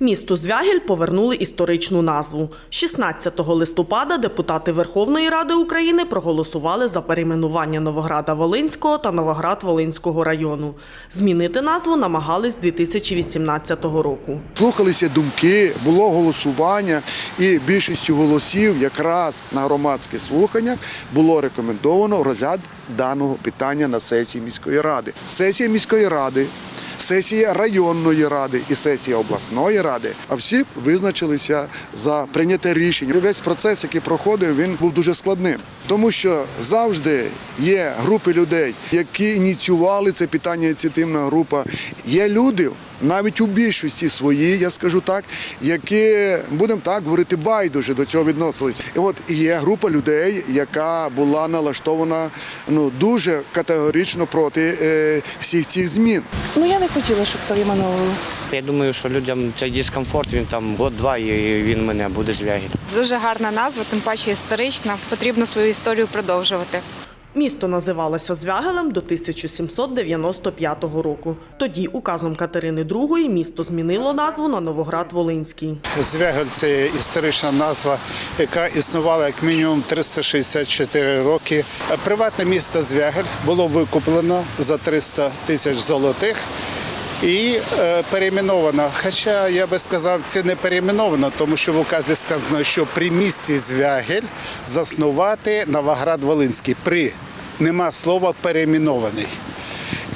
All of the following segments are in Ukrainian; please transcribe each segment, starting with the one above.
Місту Звягіль повернули історичну назву. 16 листопада депутати Верховної Ради України проголосували за перейменування Новограда Волинського та Новоград Волинського району. Змінити назву намагались 2018 року. Слухалися думки, було голосування, і більшістю голосів якраз на громадських слуханнях було рекомендовано розгляд даного питання на сесії міської ради. Сесія міської ради. Сесія районної ради і сесія обласної ради, а всі визначилися за прийняте рішення. Весь процес, який проходив, він був дуже складним, тому що завжди є групи людей, які ініціювали це питання. Ініціативна група. Є люди, навіть у більшості своїй, я скажу так, які будемо так говорити, байдуже до цього відносилися. І от є група людей, яка була налаштована ну дуже категорично проти е, всіх цих змін. Ну я не хотіла, щоб перейменовували. Я думаю, що людям цей дискомфорт, він там год-два і він мене буде звягіль. Дуже гарна назва, тим паче історична. Потрібно свою історію продовжувати. Місто називалося Звягелем до 1795 року. Тоді указом Катерини II місто змінило назву на Новоград Волинський. Звягель це історична назва, яка існувала як мінімум 364 роки. Приватне місто Звягель було викуплено за 300 тисяч золотих. І е, перейменовано. Хоча я би сказав, це не перейменовано, тому що в указі сказано, що при місті Звягель заснувати Новоград Волинський. При нема слова перейменований.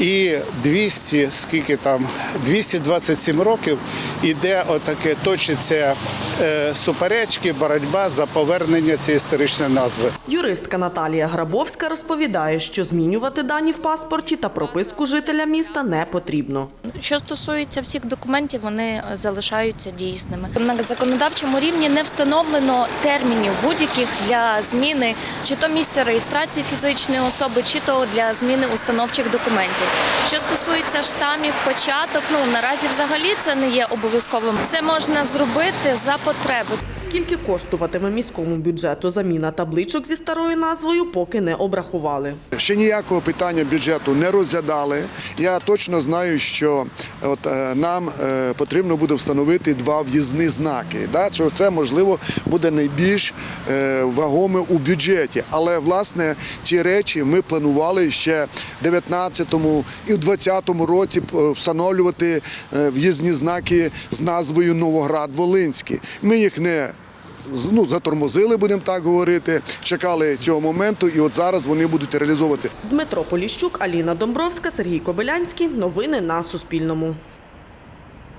І 200, скільки там, 227 років іде отаке, точиться е, суперечки, боротьба за повернення цієї історичної назви. Юристка Наталія Грабовська розповідає, що змінювати дані в паспорті та прописку жителя міста не потрібно. Що стосується всіх документів, вони залишаються дійсними. На законодавчому рівні не встановлено термінів будь-яких для зміни чи то місця реєстрації фізичної особи, чи то для зміни установчих документів місяців. Що стосується штамів, початок, ну наразі взагалі це не є обов'язковим. Це можна зробити за потреби. Скільки коштуватиме міському бюджету заміна табличок зі старою назвою, поки не обрахували. Ще ніякого питання бюджету не розглядали. Я точно знаю, що от е, нам е, потрібно буде встановити два в'їзні знаки. Да? Що це можливо буде найбільш е, вагоме у бюджеті. Але власне ці речі ми планували ще 19-му і в 2020 році е, встановлювати е, в'їзні знаки з назвою Новоград-Волинський. Ми їх не ну, затормозили, будемо так говорити, чекали цього моменту, і от зараз вони будуть реалізовуватися. Дмитро Поліщук, Аліна Домбровська, Сергій Кобилянський. Новини на Суспільному.